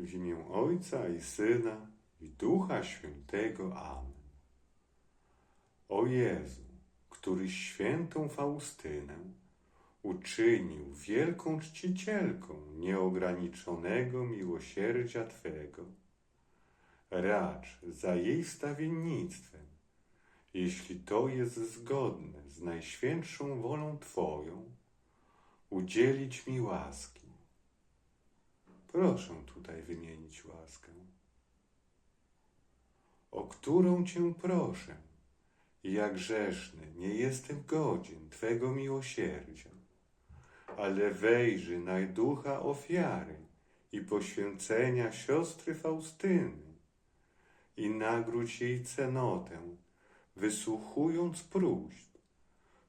W imię Ojca i Syna i Ducha Świętego. Amen. O Jezu, któryś świętą Faustynę uczynił wielką czcicielką nieograniczonego miłosierdzia Twego, racz za jej wstawiennictwem, jeśli to jest zgodne z najświętszą wolą Twoją, udzielić mi łaski. Proszę tutaj wymienić łaskę. O którą Cię proszę, jak grzeszny nie jestem godzien Twego miłosierdzia, ale wejrzy najducha ofiary i poświęcenia siostry Faustyny i nagródź jej cenotę, wysłuchując próśb,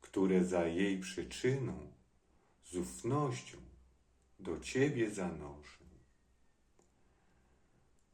które za jej przyczyną z ufnością do Ciebie zanoszę.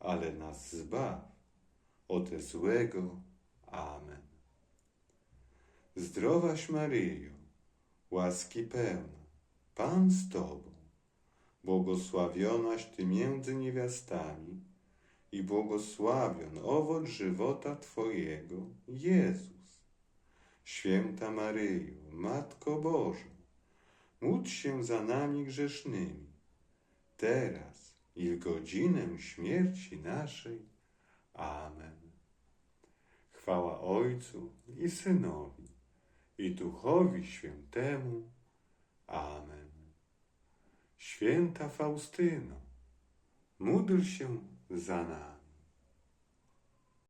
ale nas zbaw od złego. Amen. Zdrowaś Maryjo, łaski pełna, Pan z Tobą, błogosławionaś Ty między niewiastami i błogosławion owoc żywota Twojego, Jezus. Święta Maryjo, Matko Boża, módl się za nami grzesznymi, teraz i w godzinę śmierci naszej. Amen. Chwała Ojcu i Synowi i Duchowi Świętemu. Amen. Święta Faustyno, módl się za nami.